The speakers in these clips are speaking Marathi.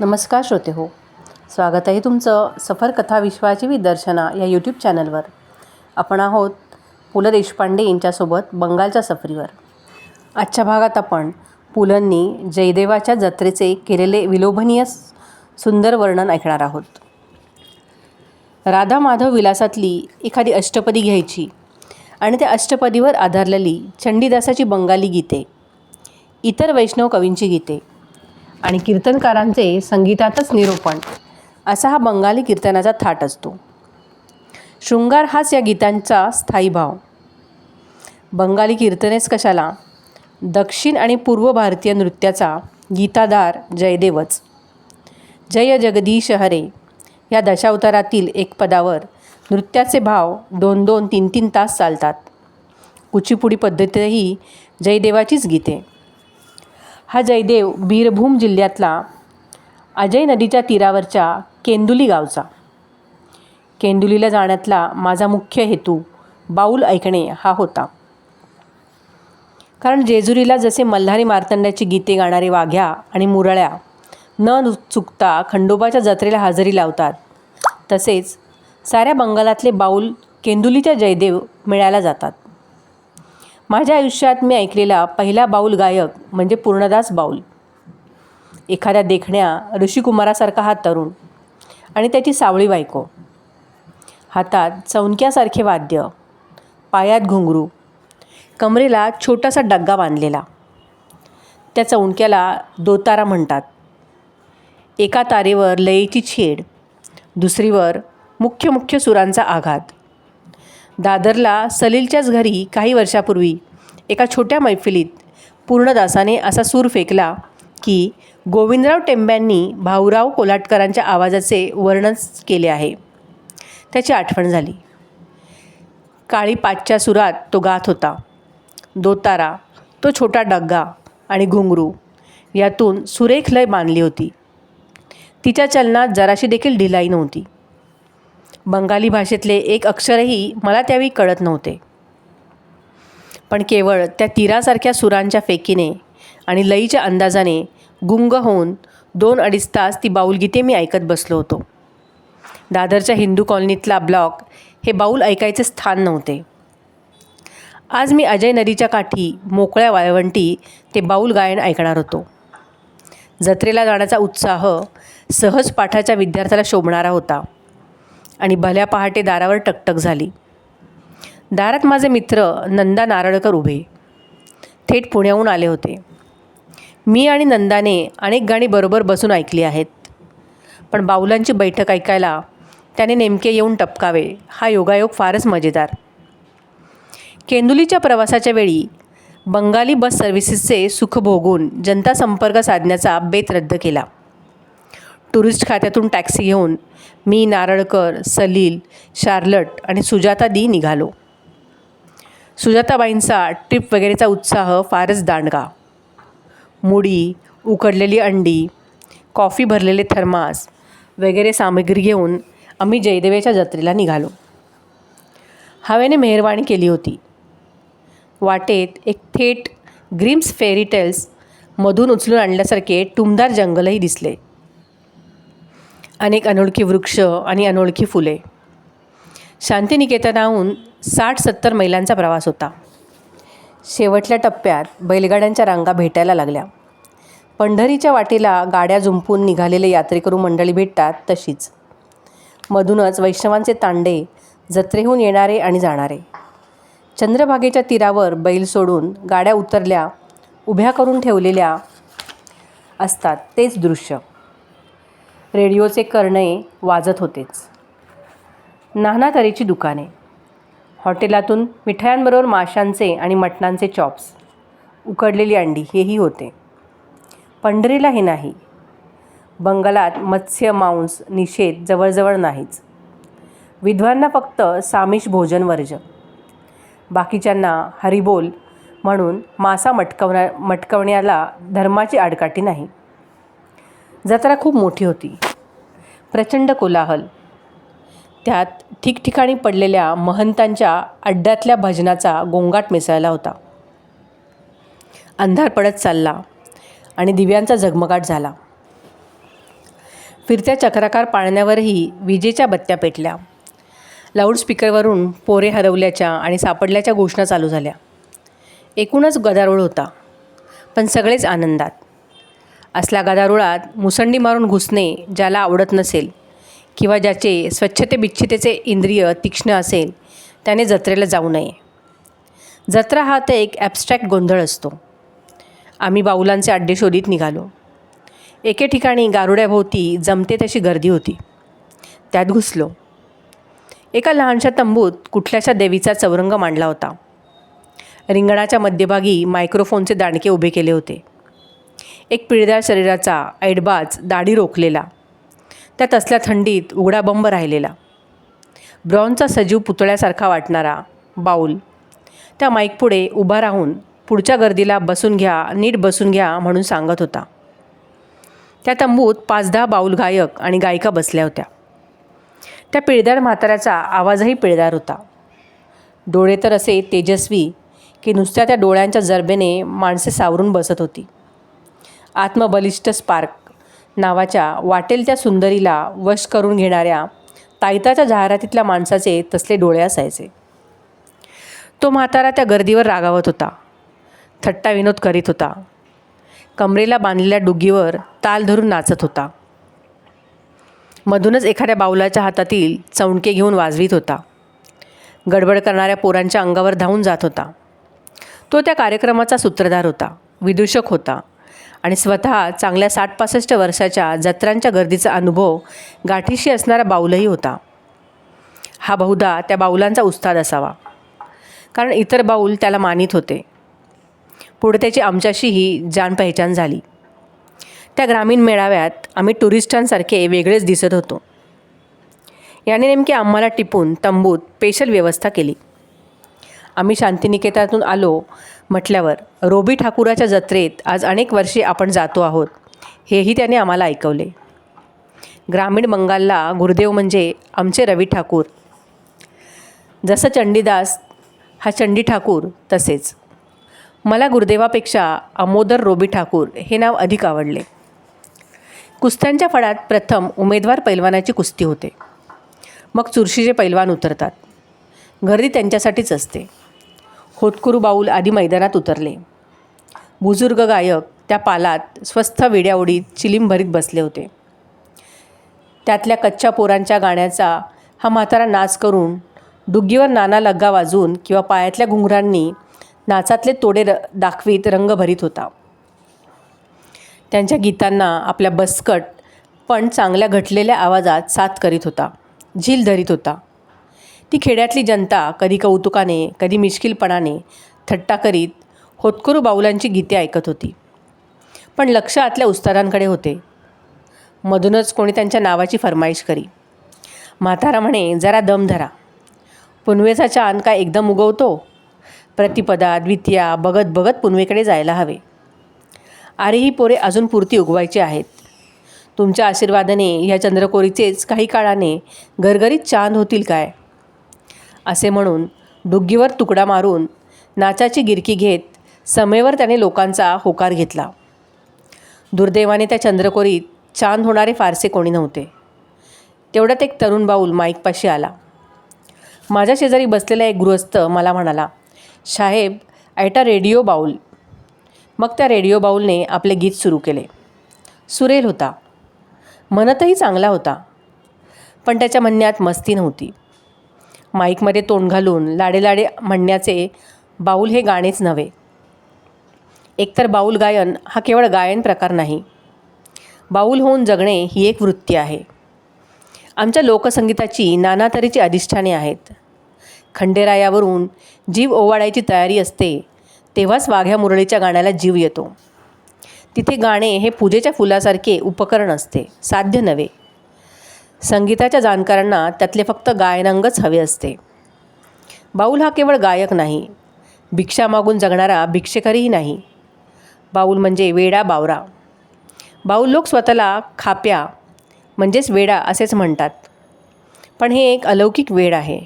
नमस्कार श्रोते हो. स्वागत आहे तुमचं सफर कथा विश्वाची विदर्शना या यूट्यूब चॅनलवर आपण आहोत पु ल देशपांडे यांच्यासोबत बंगालच्या सफरीवर. आजच्या भागात आपण पुलंनी जयदेवाच्या जत्रेचे केलेले विलोभनीय सुंदर वर्णन ऐकणार आहोत. राधा माधव विलासातली एखादी अष्टपदी घ्यायची आणि त्या अष्टपदीवर आधारलेली चंडीदासाची बंगाली गीते इतर वैष्णव कवींची गीते आणि कीर्तनकारांचे संगीतातच निरूपण. असा हा बंगाली कीर्तनाचा थाट असतो. शृंगार हाच या गीतांचा स्थायी भाव. बंगाली कीर्तनेच कशाला? दक्षिण आणि पूर्व भारतीय नृत्याचा गीताधार जयदेवच. जय जगदीश हरे या दशावतारातील एक पदावर नृत्याचे भाव दोन दोन तीन तीन तास चालतात. कुचीपुडी पद्धतीतही जयदेवाचीच गीते. हा जयदेव बीरभूम जिल्ह्यातला अजय नदीच्या तीरावरच्या केंदुली गावचा. केंदुलीला जाण्यातला माझा मुख्य हेतू बाऊल ऐकणे हा होता. कारण जेजुरीला जसे मल्हारी मार्तंड्याची गीते गाणारे वाघ्या आणि मुरळ्या न चुकता खंडोबाच्या जत्रेला हजेरी लावतात तसेच साऱ्या बंगालातले बाऊल केंदुलीच्या जयदेव मिळायला जातात. माझ्या आयुष्यात मी ऐकलेला पहिला बाऊल गायक म्हणजे पूर्णदास बाऊल. एखाद्या देखण्या ऋषिकुमारासारखा हा तरुण आणि त्याची सावळी बायको. हातात चौनक्यासारखे वाद्य पायात घुंगरू कमरेला छोटासा डग्गा बांधलेला. त्या चौणक्याला दोतारा म्हणतात. एका तारेवर लयीची छेड दुसरीवर मुख्य मुख्य सुरांचा आघात. दादरला सलीलच्याच घरी काही वर्षापूर्वी एका छोट्या मैफिलीत पूर्णदासाने असा सूर फेकला की गोविंदराव टेंब्यांनी भाऊराव कोलाटकरांच्या आवाजाचे वर्णन केले आहे. त्याची आठवण झाली. काळी पाचच्या सुरात तो गात होता. दोतारा तो छोटा डग्गा आणि घुंगरू यातून सुरेख लय बांधली होती. तिच्या चलनात जराशी देखील ढिलाई नव्हती. बंगाली भाषेतले एक अक्षरही मला त्यावेळी कळत नव्हते. पण केवळ त्या तीरासारख्या सुरांच्या फेकीने आणि लईच्या अंदाजाने गुंग होऊन दोन अडीच तास ती बाऊलगीते मी ऐकत बसलो होतो. दादरच्या हिंदू कॉलनीतला ब्लॉक हे बाऊल ऐकायचे स्थान नव्हते. आज मी अजय नदीच्या काठी मोकळ्या वाळवंटी ते बाऊल गायन ऐकणार होतो. जत्रेला जाण्याचा उत्साह सहज पाठाच्या विद्यार्थ्याला शोभणारा होता. आणि भल्या पहाटे दारावर टकटक झाली. दारात माझे मित्र नंदा नारळकर उभे. थेट पुण्याहून आले होते. मी आणि नंदाने अनेक गाणी बरोबर बसून ऐकली आहेत. पण बाऊलांची बैठक ऐकायला त्याने नेमके येऊन टपकावे हा योगायोग फारच मजेदार. केंदुलीच्या प्रवासाच्या वेळी बंगाली बस सर्व्हिसेसचे सुख भोगून जनता संपर्क साधण्याचा बेत रद्द केला. टुरिस्ट खात्यातून टॅक्सी घेऊन मी नारळकर सलील शार्लट आणि सुजाता दी निघालो. सुजाताबाईंचा ट्रिप वगैरेचा उत्साह फारच दांडगा. मुडी उकडलेली अंडी कॉफी भरलेले थर्मास वगैरे सामग्री घेऊन आम्ही जयदेवेच्या जत्रेला निघालो. हवेने मेहरबानी केली होती. वाटेत एक थेट ग्रीम्स फेरी टेल्स मधून उचलून आणल्यासारखे टुमदार जंगलही दिसले. अनेक अनोळखी वृक्ष आणि अनोळखी फुले. शांतिनिकेतनाहून साठ सत्तर मैलांचा प्रवास होता. शेवटल्या टप्प्यात बैलगाड्यांच्या रांगा भेटायला लागल्या. पंढरीच्या वाटेला गाड्या झुंपून निघालेले यात्रेकरू मंडळी भेटतात तशीच. मधूनच वैष्णवांचे तांडे जत्रेहून येणारे आणि जाणारे. चंद्रभागेच्या तीरावर बैल सोडून गाड्या उतरल्या उभ्या करून ठेवलेल्या असतात तेच दृश्य. रेडिओचे कर्णये वाजत होतेच. नाना तऱ्हेची दुकाने. हॉटेलातून मिठायांबरोबर माशांचे आणि मटणांचे चॉप्स उकडलेली अंडी हेही होते. पंढरीला हे नाही. बंगालात मत्स्य मांस निषेध जवळजवळ नाहीच. विधवांना फक्त सामिष भोजन वर्ज. बाकीच्यांना हरिबोल म्हणून मासा मटकवण्या मटकवण्याला धर्माची आडकाठी नाही. जत्रा खूप मोठी होती. प्रचंड कोलाहल. त्यात ठिकठिकाणी पडलेल्या महंतांच्या अड्ड्यातल्या भजनाचा गोंगाट मिसळला होता. अंधार पडत चालला आणि दिव्यांचा झगमगाट झाला. फिरत्या चक्राकार पाळण्यावरही विजेच्या बत्त्या पेटल्या. लाऊडस्पीकरवरून पोरे हरवल्याच्या आणि सापडल्याच्या घोषणा चालू झाल्या. एकूणच गदारोळ होता पण सगळेच आनंदात. असल्या गदारोळात मुसंडी मारून घुसणे ज्याला आवडत नसेल किंवा ज्याचे स्वच्छते बिच्छतेचे इंद्रिय तीक्ष्ण असेल त्याने जत्रेला जाऊ नये. जत्रा हा तर एक ॲबस्ट्रॅक्ट गोंधळ असतो. आम्ही बाऊलांचे अड्डे शोधित निघालो. एके ठिकाणी गारुड्याभोवती जमते तशी गर्दी होती. त्यात घुसलो. एका लहानशा तंबूत कुठल्याशा देवीचा चौरंग मांडला होता. रिंगणाच्या मध्यभागी मायक्रोफोनचे दांडके उभे केले होते. एक पिळदार शरीराचा ऐडबाज दाढी रोखलेला. त्यात असल्या थंडीत उघडा बंब राहिलेला. ब्रॉनचा सजीव पुतळ्यासारखा वाटणारा बाऊल. त्या माईकपुढे उभा राहून पुढच्या गर्दीला बसून घ्या नीट बसून घ्या म्हणून सांगत होता. त्या तंबूत पाच दहा बाऊल गायक आणि गायिका बसल्या होत्या. त्या पिळदार म्हाताऱ्याचा आवाजही पिळदार होता. डोळे तर असे तेजस्वी की नुसत्या त्या डोळ्यांच्या जरबेने माणसे सावरून बसत होती. आत्मबलिष्ठ स्पार्क नावाच्या वाटेल त्या सुंदरीला वश करून घेणाऱ्या ताईताच्या जाहिरातीतल्या माणसाचे तसले डोळे असायचे. तो म्हातारा त्या गर्दीवर रागावत होता. थट्टा विनोद करीत होता. कमरेला बांधलेल्या डुगीवर ताल धरून नाचत होता. मधूनच एखाद्या बाऊलाच्या हातातील चौंडके घेऊन वाजवीत होता. गडबड करणाऱ्या पोरांच्या अंगावर धावून जात होता. तो त्या कार्यक्रमाचा सूत्रधार होता. विदूषक होता. आणि स्वतः चांगल्या साठ पासष्ट वर्षाच्या जत्रांच्या गर्दीचा अनुभव गाठीशी असणारा बाऊलही होता. हा बहुधा त्या बाऊलांचा उस्ताद असावा. कारण इतर बाऊल त्याला मानित होते. पुढे त्याची आमच्याशीही जाण पहिचान झाली. त्या ग्रामीण मेळाव्यात आम्ही टुरिस्टांसारखे वेगळेच दिसत होतो. याने नेमके आम्हाला टिपून तंबूत स्पेशल व्यवस्था केली. आम्ही शांतिनिकेतनातून आलो म्हटल्यावर रोबी ठाकूराच्या जत्रेत आज अनेक वर्षे आपण जातो आहोत. हेही त्याने आम्हाला ऐकवले. ग्रामीण बंगालला गुरुदेव म्हणजे आमचे रवी ठाकूर. जसं चंडीदास हा चंडी ठाकूर तसेच. मला गुरुदेवापेक्षा अमोदर रोबी ठाकूर हे नाव अधिक आवडले. कुस्त्यांच्या फळात प्रथम उमेदवार पैलवानाची कुस्ती होते. मग चुरशीचे पैलवान उतरतात. गर्दी त्यांच्यासाठीच असते. होतकुरू बाऊल आदी मैदानात उतरले. बुजुर्ग गायक त्या पालात स्वस्थ वेड्याओढीत चिलीम भरीत बसले होते. त्यातल्या कच्च्या पोरांच्या गाण्याचा हा म्हातारा नाच करून डुग्गीवर नाना लग्गा वाजून किंवा पायातल्या घुंगरांनी नाचातले तोडे र दाखवीत रंग भरीत होता. त्यांच्या गीतांना आपल्या बसकट पण चांगल्या घटलेल्या आवाजात साथ करीत होता. झील धरीत होता. ती खेड्यातली जनता कधी कौतुकाने कधी मिश्किलपणाने थट्टा करीत होतकरू बाऊलांची गीते ऐकत होती. पण लक्ष आतल्या उस्तारांकडे होते. मधूनच कोणी त्यांच्या नावाची फरमाईश करी. म्हातारा म्हणे जरा दम धरा. पुनवेचा चांद काय एकदम उगवतो? प्रतिपदा द्वितीया बघत बघत पुनवेकडे जायला हवे. अरे ही पोरे अजून पुरती उगवायची आहेत. तुमच्या आशीर्वादाने ह्या चंद्रकोरीचेच काही काळाने घरघरीत चांद होतील काय? असे म्हणून डुग्गीवर तुकडा मारून नाचाची गिरकी घेत समेवर त्याने लोकांचा होकार घेतला. दुर्दैवाने त्या चंद्रकोरीत चांद होणारे फारसे कोणी नव्हते. तेवढ्यात एक तरुण बाऊल माईकपाशी आला. माझ्या शेजारी बसलेला एक गृहस्थ मला म्हणाला साहेब ऐटा रेडिओ बाऊल. मग त्या रेडिओ बाऊलने आपले गीत सुरू केले. सुरेल होता. म्हणतही चांगला होता. पण त्याच्या म्हणण्यात मस्ती नव्हती. माईकमध्ये तोंड घालून लाडे लाडे म्हणण्याचे बाऊल हे गाणेच नव्हे. एकतर बाऊल गायन हा केवळ गायन प्रकार नाही. बाऊल होऊन जगणे ही एक वृत्ती आहे. आमच्या लोकसंगीताची नाना तऱ्हेची अधिष्ठाने आहेत. खंडेरायावरून जीव ओवाळायची तयारी असते तेव्हाच वाघ्या मुरळीच्या गाण्याला जीव येतो. तिथे गाणे हे पूजेच्या फुलासारखे उपकरण असते साध्य नव्हे. संगीताच्या जाणकारांना त्यातले फक्त गायनांगच हवे असते. बाऊल हा केवळ गायक नाही. भिक्षा मागून जगणारा भिक्षेकरीही नाही. बाऊल म्हणजे वेडा बावरा. बाऊल लोक स्वतःला खाप्या म्हणजेच वेडा असेच म्हणतात. पण हे एक अलौकिक वेड आहे.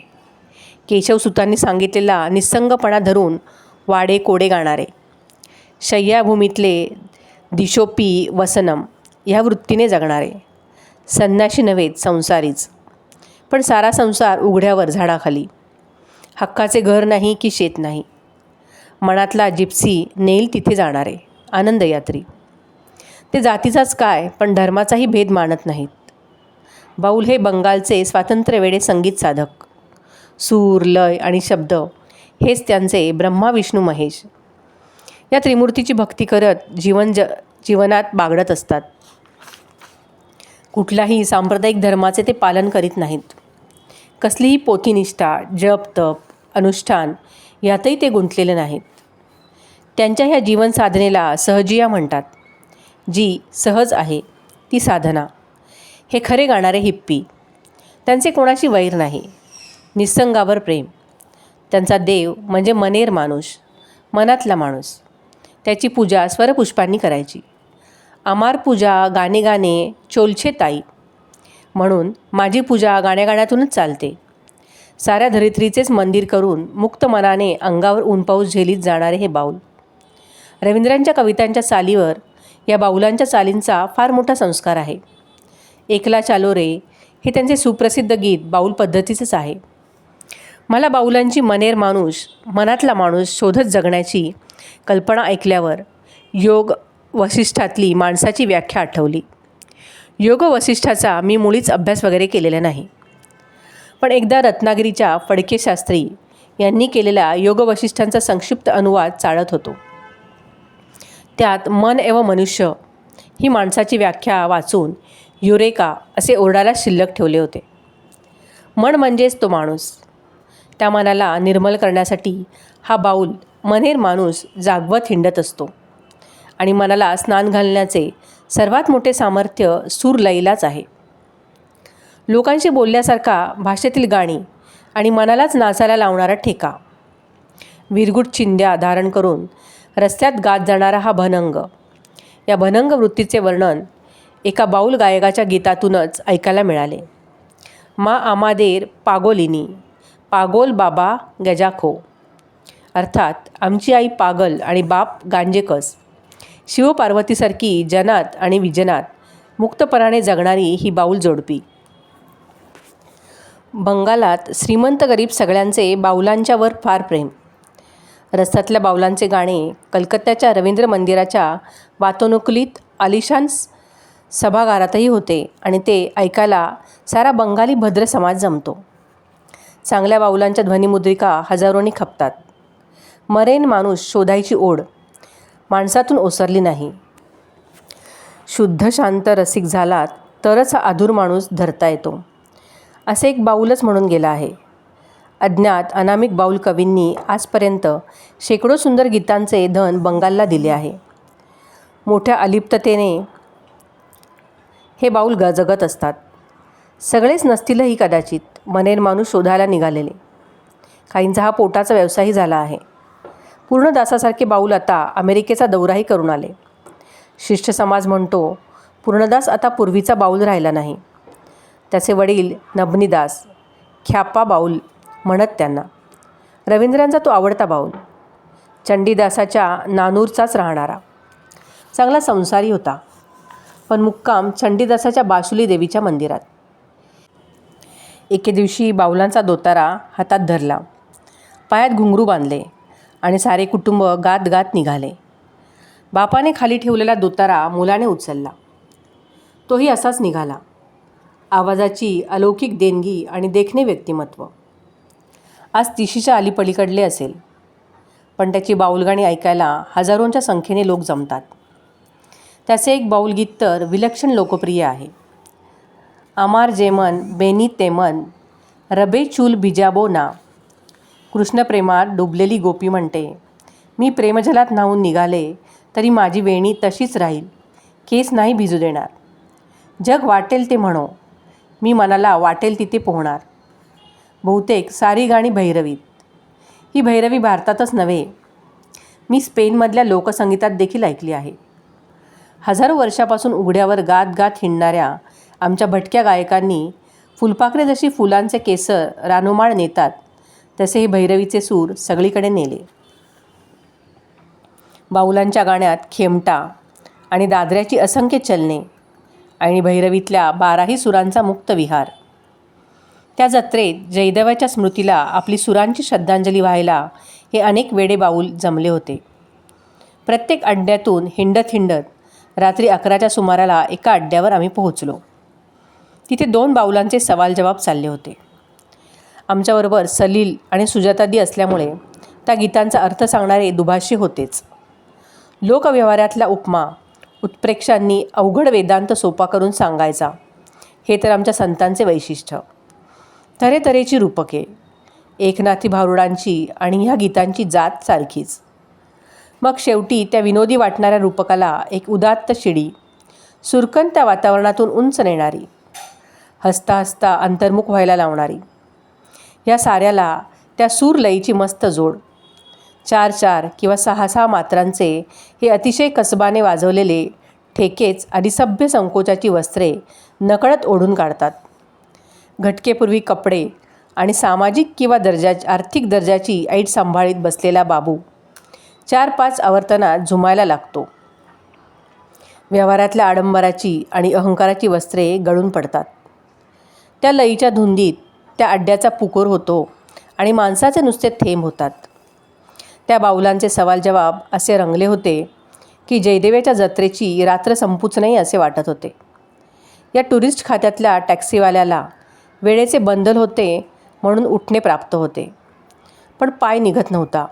केशवसुतांनी सांगितलेला निस्संगपणा धरून वाडे कोडे गाणारे. शय्याभूमीतले दिशोपी वसनम ह्या वृत्तीने जगणारे. संन्याशी नव्हेत संसारीच. पण सारा संसार उघड्यावर झाडाखाली. हक्काचे घर नाही की शेत नाही. मनातला जिप्सी नेईल तिथे जाणारे. आनंदयात्री. ते जातीचाच काय पण धर्माचाही भेद मानत नाहीत. बाऊल हे बंगालचे स्वातंत्र्यवेडे संगीत साधक. सूर लय आणि शब्द हेच त्यांचे ब्रह्मा विष्णू महेश. या त्रिमूर्तीची भक्ती करत जीवन ज जीवनात बागडत असतात. कुठल्याही सांप्रदायिक धर्माचे ते पालन करीत नाहीत. कसलीही पोथीनिष्ठा जप तप अनुष्ठान यातही ते गुंतलेले नाहीत. त्यांच्या ह्या जीवन साधनेला सहजिया म्हणतात. जी सहज आहे ती साधना. हे खरे गाणारे हिप्पी. त्यांचे कोणाशी वैर नाही. निसंगावर प्रेम. त्यांचा देव म्हणजे मनेर माणूस मनातला माणूस. त्याची पूजा स्वरपुष्पांनी करायची. अमार पूजा गाणे गाणे चोलछे ताई. म्हणून माझी पूजा गाण्यागाण्यातूनच चालते. साऱ्या धरित्रीचेच मंदिर करून मुक्त मनाने अंगावर ऊन पाऊस झेलीत जाणारे हे बाऊल. रवींद्रांच्या कवितांच्या चालीवर या बाऊलांच्या चालींचा फार मोठा संस्कार आहे. एकला चालो रे हे त्यांचे सुप्रसिद्ध गीत बाऊल पद्धतीचंच आहे. मला बाऊलांची मनेर माणूस मनातला माणूस शोधत जगण्याची कल्पना ऐकल्यावर योग वसिष्ठातली माणसाची व्याख्या आठवली. योग वसिष्ठाचा मी मुळीच अभ्यास वगैरे केलेला नाही. पण एकदा रत्नागिरीच्या फडके शास्त्री यांनी केलेला योग वसिष्ठांचा संक्षिप्त अनुवाद चाळत होतो. त्यात मन एव मनुष्य ही माणसाची व्याख्या वाचून युरेका असे ओरडाला शिल्लक ठेवले होते. मन म्हणजेच तो माणूस. त्या मनाला निर्मल करण्यासाठी हा बाऊल मनेर माणूस जागवत हिंडत असतो. आणि मनाला स्नान घालण्याचे सर्वात मोठे सामर्थ्य सूर लईलाच आहे. लोकांशी बोलल्यासारखा भाषेतील गाणी आणि मनालाच नाचायला लावणारा ठेका. विरगुट चिंध्या धारण करून रस्त्यात गात जाणारा हा भनंग. या भनंग वृत्तीचे वर्णन एका बाऊल गायकाच्या गीतातूनच ऐकायला मिळाले. मा आमादेर पागोलिनी पागोल बाबा गजाखो. अर्थात आमची आई पागल आणि बाप गांजेकस. शिवपार्वतीसारखी जनात आणि विजनात मुक्तपणाने जगणारी ही बाऊल जोडपी. बंगालात श्रीमंत गरीब सगळ्यांचे बाऊलांच्यावर फार प्रेम. रस्त्यातल्या बाऊलांचे गाणे कलकत्त्याच्या रवींद्र मंदिराच्या वातानुकूलित आलिशान सभागारातही होते आणि ते ऐकायला सारा बंगाली भद्र समाज जमतो. चांगल्या बाऊलांच्या ध्वनिमुद्रिका हजारोनी खपतात. मरेन माणूस शोधायची ओढ माणसातून ओसरली नाही. शुद्ध शांत रसिक झालात तरच हा अधूर माणूस धरता येतो. असे एक बाऊलच म्हणून गेला आहे. अज्ञात अनामिक बाऊल कवींनी आजपर्यंत शेकडो सुंदर गीतांचे धन बंगालला दिले आहे. मोठ्या अलिप्ततेने हे बाऊल गजगत असतात. सगळेच नसतीलही कदाचित मनेर माणूस शोधायला निघालेले. काहींचा हा पोटाचा व्यवसायही झाला आहे. पूर्णदासासारखे बाऊल आता अमेरिकेचा दौराही करून आले. शिष्ट समाज म्हणतो पूर्णदास आता पूर्वीचा बाऊल राहिला नाही. त्याचे वडील नभनीदास ख्याप्पा बाऊल म्हणत त्यांना. रवींद्रांचा तो आवडता बाऊल. चंडीदासाच्या नानूरचाच राहणारा. चांगला संसारी होता. पण मुक्काम चंडीदासाच्या बासुली देवीच्या मंदिरात. एके दिवशी बाऊलांचा दोतारा हातात धरला. पायात घुंगरू बांधले. आणि सारे कुटुंब गात गात निघाले. बापाने खाली ठेवलेला दोतारा मुलाने उचलला. तोही असाच निघाला. आवाजाची अलौकिक देणगी आणि देखणे व्यक्तिमत्व. आज तिशीच्या अलीपलीकडले असेल. पण त्याची बाऊलगाणी ऐकायला हजारोंच्या संख्येने लोक जमतात. त्याचे एक बाऊलगीत तर विलक्षण लोकप्रिय आहे. अमार जेमन बेनी तेमन रबे चूल बिजाबो ना कृष्णप्रेमात डुबलेली गोपी म्हणते मी प्रेमजलात न्हावून निघाले तरी माझी वेणी तशीच राहील. केस नाही भिजू देणार. जग वाटेल ते म्हणो. मी मनाला वाटेल तिथे पोहणार. बहुतेक सारी गाणी भैरवीत. ही भैरवी भारतातच नव्हे. मी स्पेनमधल्या लोकसंगीतात देखील ऐकली आहे. हजारो वर्षापासून उघड्यावर गात गात हिंडणाऱ्या आमच्या भटक्या गायकांनी फुलपाखरे जशी फुलांचे केसर रानोमाळ नेतात तसे हे भैरवीचे सूर सगळीकडे नेले. बाऊलांच्या गाण्यात खेमटा आणि दादऱ्याची असंख्य चलने आणि भैरवीतल्या बाराही सुरांचा मुक्त विहार. त्या जत्रेत जयदेवाच्या स्मृतीला आपली सुरांची श्रद्धांजली व्हायला हे अनेक वेडे बाऊल जमले होते. प्रत्येक अड्ड्यातून हिंडत हिंडत रात्री अकराच्या सुमाराला एका अड्ड्यावर आम्ही पोहोचलो. तिथे दोन बाऊलांचे सवाल जवाब चालले होते. आमच्याबरोबर सलील आणि सुजातादी असल्यामुळे त्या गीतांचा अर्थ सांगणारे दुभाषी होतेच. लोकव्यवहारातला उपमा उत्प्रेक्षांनी अवघड वेदांत सोपा करून सांगायचा हे तर आमच्या संतांचे वैशिष्ट्य. तऱ्हेतऱ्हेची रूपके एकनाथी भारुडांची आणि ह्या गीतांची जात सारखीच. मग शेवटी त्या विनोदी वाटणाऱ्या रूपकाला एक उदात्त शिडी सुरकन त्या वातावरणातून उंच नेणारी हसता हसता अंतर्मुख व्हायला लावणारी. या साऱ्याला त्या सूरलईची मस्त जोड. चार चार किंवा सहा सहा मात्रांचे हे अतिशय कसबाने वाजवलेले ठेकेच आणि सभ्य संकोचाची वस्त्रे नकळत ओढून काढतात. घटकेपूर्वी कपडे आणि सामाजिक किंवा दर्जा आर्थिक दर्जाची ऐट सांभाळीत बसलेला बाबू चार पाच आवर्तनात झुमायला लागतो. व्यवहारातल्या आडंबराची आणि अहंकाराची वस्त्रे गळून पडतात. त्या लईच्या धुंदीत त्या अड्ड्याचा पुकोर होतो आणि माणसाचे नुसते थेंब होतात. त्या बाऊलांचे सवाल जवाब असे रंगले होते की जयदेवाच्या जत्रेची रात्र संपूच नाही असे वाटत होते. या टुरिस्ट खात्यातल्या टॅक्सीवाल्याला वेळेचे बंधल होते म्हणून उठणे प्राप्त होते. पण पाय निघत नव्हता.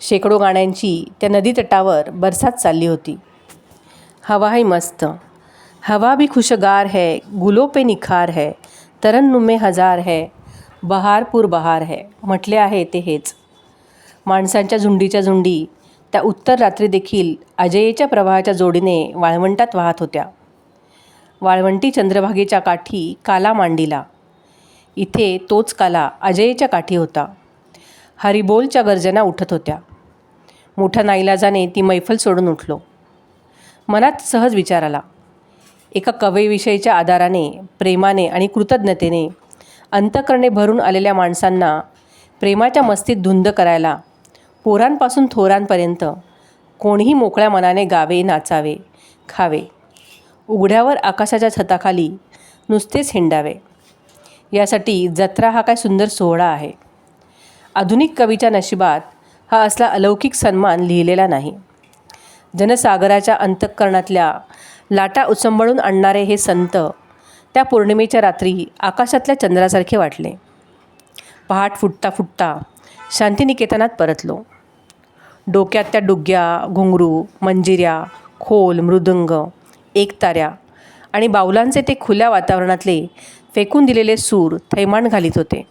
शेकडो गाण्यांची त्या नदीतटावर बरसात चालली होती. हवाही मस्त. हवा भी खुशगार है गुलो पे निखार है तरन्नुमे हजार है बहारपूर बहार है म्हटले आहे ते हेच. माणसांच्या झुंडीच्या झुंडी त्या उत्तर रात्री देखील अजयेच्या प्रवाहाच्या जोडीने वाळवंटात वाहत होत्या. वाळवंटी चंद्रभागेच्या काठी काला मांडीला. इथे तोच काला अजयेच्या काठी होता. हरिबोलच्या गर्जना उठत होत्या. मोठ्या नाईलाजाने ती मैफल सोडून उठलो. मनात सहज विचार आला. एका कवेविषयीच्या आधाराने प्रेमाने आणि कृतज्ञतेने अंतकरणे भरून आलेल्या माणसांना प्रेमाच्या मस्तीत धुंद करायला पोरांपासून थोरांपर्यंत कोणीही मोकळ्या मनाने गावे नाचावे खावे. उघड्यावर आकाशाच्या छताखाली नुसतेच हिंडावे. यासाठी जत्रा हा काय सुंदर सोहळा आहे. आधुनिक कवीच्या नशिबात हा असला अलौकिक सन्मान लिहिलेला नाही. जनसागराच्या अंतःकरणातल्या लाटा उचंबळून आणणारे हे संत त्या पौर्णिमेच्या रात्री आकाशातल्या चंद्रासारखे वाटले. पहाट फुटता फुटता शांतिनिकेतनात परतलो. डोक्यात त्या डुग्या घुंगरू मंजिऱ्या खोल मृदुंग एकताऱ्या आणि बाऊलांचे ते खुल्या वातावरणातले फेकून दिलेले सूर थैमान घालीत होते.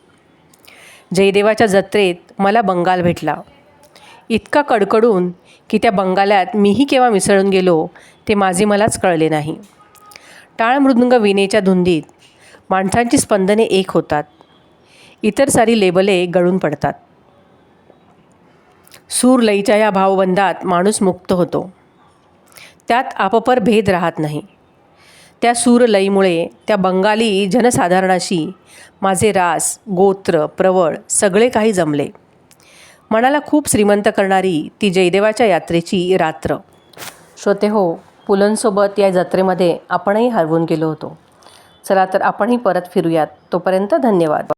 जयदेवाच्या जत्रेत मला बंगाल भेटला. इतका कडकडून की त्या बंगाल्यात मीही केव्हा मिसळून गेलो ते माझे मलाच कळले नाही. टाळ मृदुंग विनेच्या धुंदीत माणसांची स्पंदने एक होतात. इतर सारी लेबले गळून पडतात. सूर लईच्या या भावबंधात माणूस मुक्त होतो. त्यात आपपर भेद राहत नाही. त्या सूरलईमुळे त्या बंगाली जनसाधारणाशी माझे रास गोत्र प्रवळ सगळे काही जमले. मनाला खूप श्रीमंत करणारी ती जयदेवाच्या यात्रेची रात्र. श्रोते हो पुलंसोबत या जत्रेमध्ये आपणही हरवून गेलो होतो. चला तर आपणही परत फिरूयात. तोपर्यंत धन्यवाद.